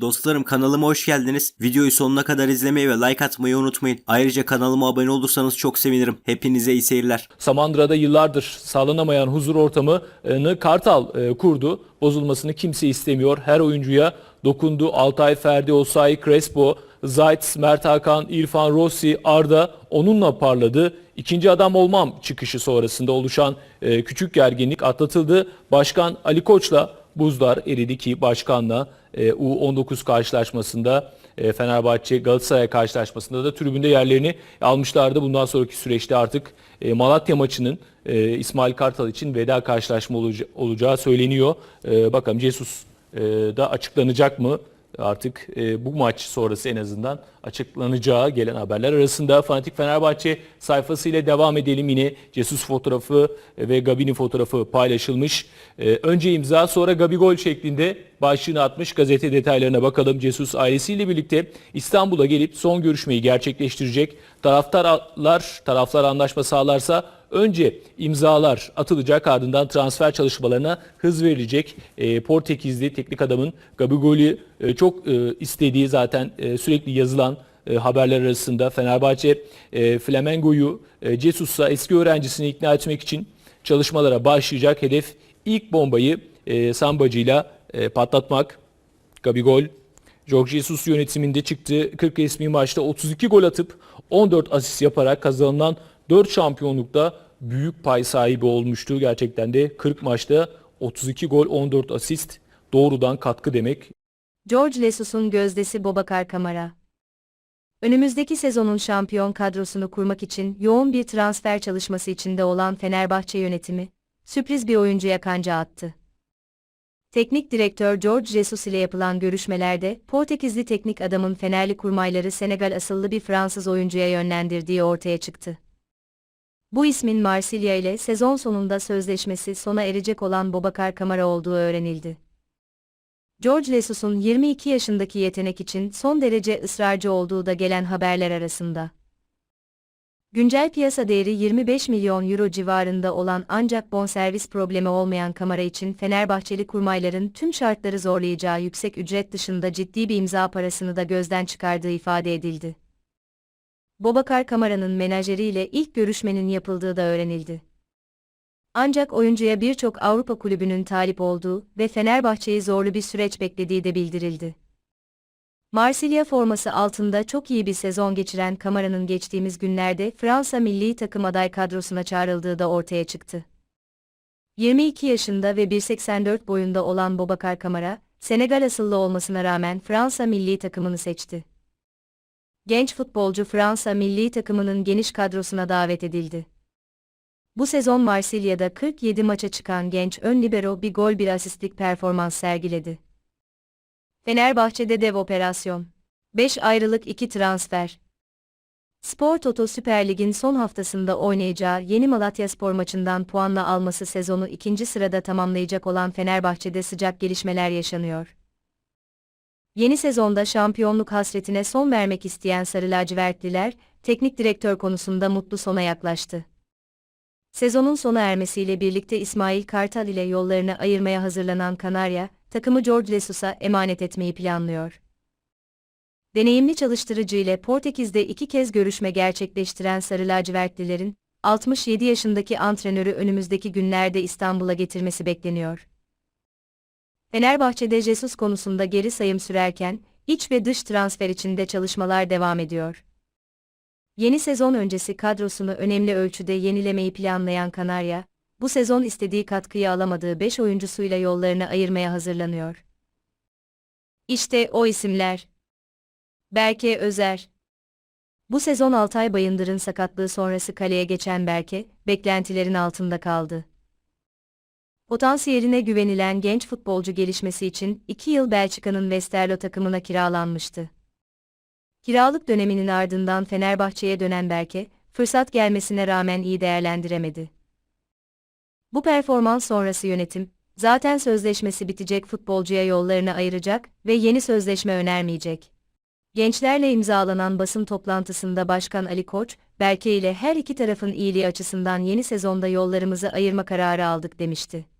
Dostlarım kanalıma hoş geldiniz. Videoyu sonuna kadar izlemeyi ve like atmayı unutmayın. Ayrıca kanalıma abone olursanız çok sevinirim. Hepinize iyi seyirler. Samandıra'da yıllardır sağlanamayan huzur ortamını Kartal e, kurdu. Bozulmasını kimse istemiyor. Her oyuncuya dokundu. Altay, Ferdi, Osayi, Crespo, Zayt, Mert Hakan, İrfan, Rossi, Arda onunla parladı. İkinci adam olmam çıkışı sonrasında oluşan e, küçük gerginlik atlatıldı. Başkan Ali Koç'la buzlar eridi ki başkanla e, U19 karşılaşmasında e, Fenerbahçe Galatasaray karşılaşmasında da tribünde yerlerini almışlardı. Bundan sonraki süreçte artık e, Malatya maçının e, İsmail Kartal için veda karşılaşma olaca- olacağı söyleniyor. E, bakalım Jesus e, da açıklanacak mı? Artık e, bu maç sonrası en azından açıklanacağı gelen haberler arasında Fanatik Fenerbahçe sayfasıyla devam edelim. Yine Jesus fotoğrafı ve Gabi'nin fotoğrafı paylaşılmış. E, önce imza sonra Gabi gol şeklinde başlığını atmış. Gazete detaylarına bakalım. Jesus ailesiyle birlikte İstanbul'a gelip son görüşmeyi gerçekleştirecek. Taraftarlar, taraflar anlaşma sağlarsa önce imzalar atılacak ardından transfer çalışmalarına hız verilecek. E, Portekizli teknik adamın Gabigol'ü e, çok e, istediği zaten e, sürekli yazılan e, haberler arasında Fenerbahçe e, Flamengo'yu e, Jesus'a eski öğrencisini ikna etmek için çalışmalara başlayacak. Hedef ilk bombayı e, Sambacı'yla e, patlatmak. Gabigol Jorge Jesus yönetiminde çıktığı 40 resmi maçta 32 gol atıp 14 asist yaparak kazanılan 4 şampiyonlukta büyük pay sahibi olmuştu. Gerçekten de 40 maçta 32 gol 14 asist doğrudan katkı demek. George Lesus'un gözdesi Bobakar Kamara. Önümüzdeki sezonun şampiyon kadrosunu kurmak için yoğun bir transfer çalışması içinde olan Fenerbahçe yönetimi, sürpriz bir oyuncuya kanca attı. Teknik direktör George Jesus ile yapılan görüşmelerde, Portekizli teknik adamın Fenerli kurmayları Senegal asıllı bir Fransız oyuncuya yönlendirdiği ortaya çıktı. Bu ismin Marsilya ile sezon sonunda sözleşmesi sona erecek olan Bobakar Kamara olduğu öğrenildi. George Lesus'un 22 yaşındaki yetenek için son derece ısrarcı olduğu da gelen haberler arasında. Güncel piyasa değeri 25 milyon euro civarında olan ancak bonservis problemi olmayan Kamara için Fenerbahçeli kurmayların tüm şartları zorlayacağı yüksek ücret dışında ciddi bir imza parasını da gözden çıkardığı ifade edildi. Bobakar Kamara'nın menajeriyle ilk görüşmenin yapıldığı da öğrenildi. Ancak oyuncuya birçok Avrupa kulübünün talip olduğu ve Fenerbahçe'yi zorlu bir süreç beklediği de bildirildi. Marsilya forması altında çok iyi bir sezon geçiren Kamara'nın geçtiğimiz günlerde Fransa milli takım aday kadrosuna çağrıldığı da ortaya çıktı. 22 yaşında ve 1.84 boyunda olan Bobakar Kamara, Senegal asıllı olmasına rağmen Fransa milli takımını seçti. Genç futbolcu Fransa milli takımının geniş kadrosuna davet edildi. Bu sezon Marsilya'da 47 maça çıkan genç ön libero bir gol bir asistlik performans sergiledi. Fenerbahçe'de dev operasyon. 5 ayrılık 2 transfer. Spor Toto Süper Lig'in son haftasında oynayacağı Yeni Malatya Spor maçından puanla alması sezonu ikinci sırada tamamlayacak olan Fenerbahçe'de sıcak gelişmeler yaşanıyor. Yeni sezonda şampiyonluk hasretine son vermek isteyen Sarı Lacivertliler, teknik direktör konusunda mutlu sona yaklaştı. Sezonun sona ermesiyle birlikte İsmail Kartal ile yollarını ayırmaya hazırlanan Kanarya, takımı George Lesus'a emanet etmeyi planlıyor. Deneyimli çalıştırıcı ile Portekiz'de iki kez görüşme gerçekleştiren Sarı Lacivertlilerin, 67 yaşındaki antrenörü önümüzdeki günlerde İstanbul'a getirmesi bekleniyor. Fenerbahçe'de Jesus konusunda geri sayım sürerken, iç ve dış transfer içinde çalışmalar devam ediyor. Yeni sezon öncesi kadrosunu önemli ölçüde yenilemeyi planlayan Kanarya, bu sezon istediği katkıyı alamadığı 5 oyuncusuyla yollarını ayırmaya hazırlanıyor. İşte o isimler. Berke Özer Bu sezon Altay Bayındır'ın sakatlığı sonrası kaleye geçen Berke, beklentilerin altında kaldı. Potansiyeline güvenilen genç futbolcu gelişmesi için 2 yıl Belçika'nın Westerlo takımına kiralanmıştı. Kiralık döneminin ardından Fenerbahçe'ye dönen Berke, fırsat gelmesine rağmen iyi değerlendiremedi. Bu performans sonrası yönetim, zaten sözleşmesi bitecek futbolcuya yollarını ayıracak ve yeni sözleşme önermeyecek. Gençlerle imzalanan basın toplantısında Başkan Ali Koç, Berke ile her iki tarafın iyiliği açısından yeni sezonda yollarımızı ayırma kararı aldık demişti.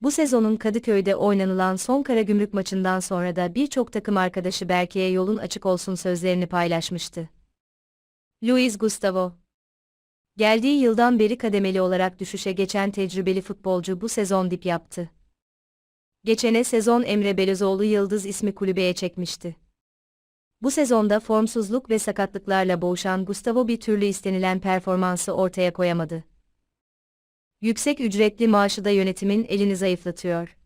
Bu sezonun Kadıköy'de oynanılan son Karagümrük maçından sonra da birçok takım arkadaşı Berke'ye yolun açık olsun sözlerini paylaşmıştı. Luis Gustavo Geldiği yıldan beri kademeli olarak düşüşe geçen tecrübeli futbolcu bu sezon dip yaptı. Geçene sezon Emre Belözoğlu Yıldız ismi kulübeye çekmişti. Bu sezonda formsuzluk ve sakatlıklarla boğuşan Gustavo bir türlü istenilen performansı ortaya koyamadı. Yüksek ücretli maaşı da yönetimin elini zayıflatıyor.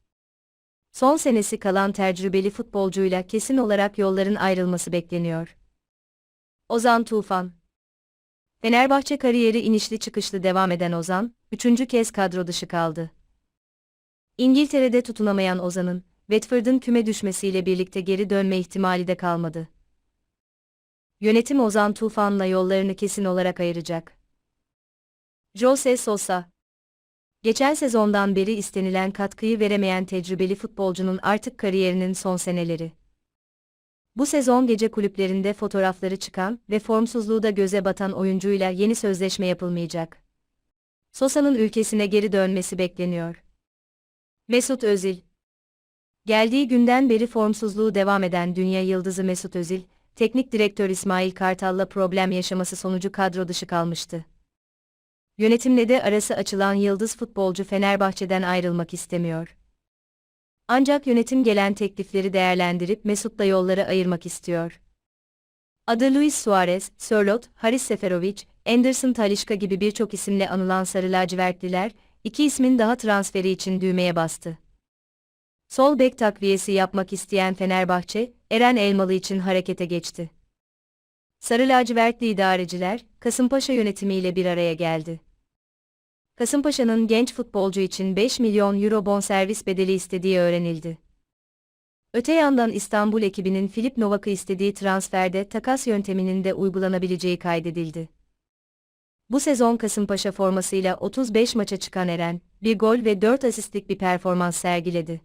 Son senesi kalan tecrübeli futbolcuyla kesin olarak yolların ayrılması bekleniyor. Ozan Tufan Fenerbahçe kariyeri inişli çıkışlı devam eden Ozan, üçüncü kez kadro dışı kaldı. İngiltere'de tutunamayan Ozan'ın, Watford'un küme düşmesiyle birlikte geri dönme ihtimali de kalmadı. Yönetim Ozan Tufan'la yollarını kesin olarak ayıracak. Jose Sosa Geçen sezondan beri istenilen katkıyı veremeyen tecrübeli futbolcunun artık kariyerinin son seneleri. Bu sezon gece kulüplerinde fotoğrafları çıkan ve formsuzluğu da göze batan oyuncuyla yeni sözleşme yapılmayacak. Sosa'nın ülkesine geri dönmesi bekleniyor. Mesut Özil Geldiği günden beri formsuzluğu devam eden dünya yıldızı Mesut Özil, teknik direktör İsmail Kartal'la problem yaşaması sonucu kadro dışı kalmıştı. Yönetimle de arası açılan yıldız futbolcu Fenerbahçe'den ayrılmak istemiyor. Ancak yönetim gelen teklifleri değerlendirip Mesut'la yolları ayırmak istiyor. Adı Luis Suarez, Sörlot, Haris Seferovic, Anderson Talişka gibi birçok isimle anılan Sarı Lacivertliler, iki ismin daha transferi için düğmeye bastı. Sol bek takviyesi yapmak isteyen Fenerbahçe, Eren Elmalı için harekete geçti. Sarı lacivertli idareciler, Kasımpaşa yönetimiyle bir araya geldi. Kasımpaşa'nın genç futbolcu için 5 milyon euro bonservis bedeli istediği öğrenildi. Öte yandan İstanbul ekibinin Filip Novak'ı istediği transferde takas yönteminin de uygulanabileceği kaydedildi. Bu sezon Kasımpaşa formasıyla 35 maça çıkan Eren, bir gol ve 4 asistlik bir performans sergiledi.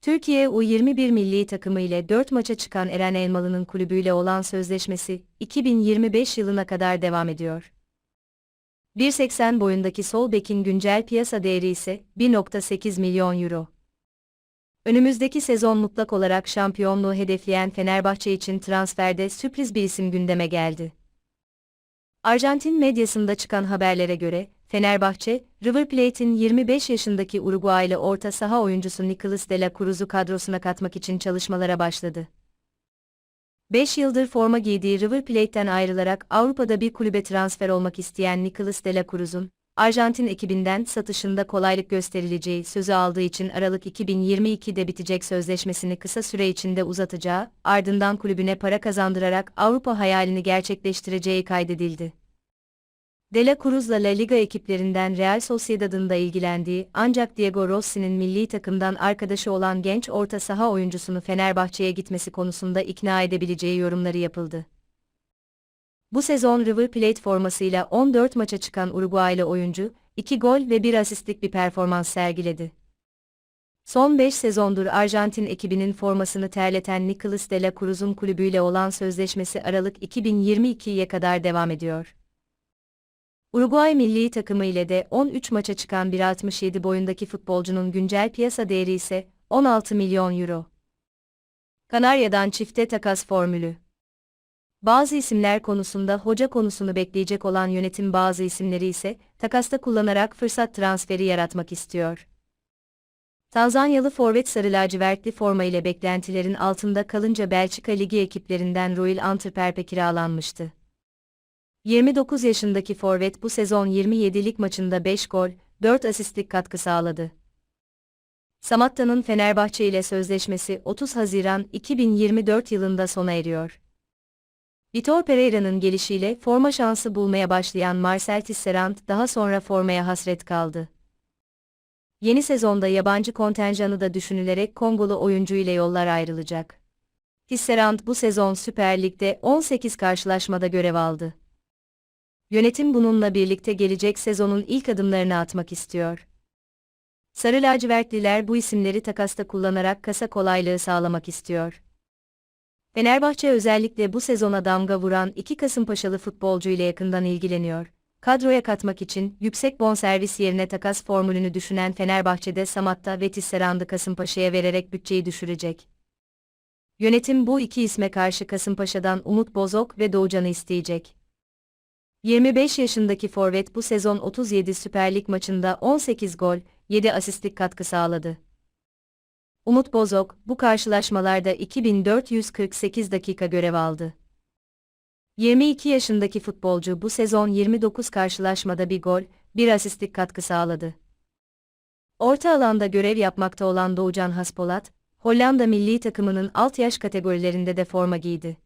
Türkiye U21 milli takımı ile 4 maça çıkan Eren Elmalı'nın kulübüyle olan sözleşmesi 2025 yılına kadar devam ediyor. 1.80 boyundaki sol bekin güncel piyasa değeri ise 1.8 milyon euro. Önümüzdeki sezon mutlak olarak şampiyonluğu hedefleyen Fenerbahçe için transferde sürpriz bir isim gündeme geldi. Arjantin medyasında çıkan haberlere göre, Fenerbahçe, River Plate'in 25 yaşındaki Uruguaylı orta saha oyuncusu Nicolas de la Cruz'u kadrosuna katmak için çalışmalara başladı. 5 yıldır forma giydiği River Plate'ten ayrılarak Avrupa'da bir kulübe transfer olmak isteyen Nicolas de la Cruz'un, Arjantin ekibinden satışında kolaylık gösterileceği sözü aldığı için Aralık 2022'de bitecek sözleşmesini kısa süre içinde uzatacağı, ardından kulübüne para kazandırarak Avrupa hayalini gerçekleştireceği kaydedildi. De La Cruz'la La Liga ekiplerinden Real Sociedad'ın da ilgilendiği ancak Diego Rossi'nin milli takımdan arkadaşı olan genç orta saha oyuncusunu Fenerbahçe'ye gitmesi konusunda ikna edebileceği yorumları yapıldı. Bu sezon River Plate formasıyla 14 maça çıkan Uruguaylı oyuncu, 2 gol ve 1 asistlik bir performans sergiledi. Son 5 sezondur Arjantin ekibinin formasını terleten Nicolas de la Cruz'un kulübüyle olan sözleşmesi Aralık 2022'ye kadar devam ediyor. Uruguay milli takımı ile de 13 maça çıkan 1.67 boyundaki futbolcunun güncel piyasa değeri ise 16 milyon euro. Kanarya'dan çifte takas formülü. Bazı isimler konusunda hoca konusunu bekleyecek olan yönetim bazı isimleri ise takasta kullanarak fırsat transferi yaratmak istiyor. Tanzanyalı forvet sarı lacivertli forma ile beklentilerin altında kalınca Belçika Ligi ekiplerinden Royal Antwerp'e kiralanmıştı. 29 yaşındaki forvet bu sezon 27 lig maçında 5 gol, 4 asistlik katkı sağladı. Samatta'nın Fenerbahçe ile sözleşmesi 30 Haziran 2024 yılında sona eriyor. Vitor Pereira'nın gelişiyle forma şansı bulmaya başlayan Marcel Tisserand daha sonra formaya hasret kaldı. Yeni sezonda yabancı kontenjanı da düşünülerek Kongolu oyuncu ile yollar ayrılacak. Tisserand bu sezon Süper Lig'de 18 karşılaşmada görev aldı. Yönetim bununla birlikte gelecek sezonun ilk adımlarını atmak istiyor. Sarı lacivertliler bu isimleri takasta kullanarak kasa kolaylığı sağlamak istiyor. Fenerbahçe özellikle bu sezona damga vuran iki Kasımpaşalı futbolcu ile yakından ilgileniyor. kadroya katmak için yüksek bonservis yerine takas formülünü düşünen Fenerbahçe'de Samatta ve Tisserand'ı Kasımpaşa'ya vererek bütçeyi düşürecek. Yönetim bu iki isme karşı Kasımpaşa'dan Umut Bozok ve Doğucan'ı isteyecek. 25 yaşındaki forvet bu sezon 37 Süper Lig maçında 18 gol, 7 asistlik katkı sağladı. Umut Bozok, bu karşılaşmalarda 2448 dakika görev aldı. 22 yaşındaki futbolcu bu sezon 29 karşılaşmada bir gol, bir asistlik katkı sağladı. Orta alanda görev yapmakta olan Doğucan Haspolat, Hollanda milli takımının alt yaş kategorilerinde de forma giydi.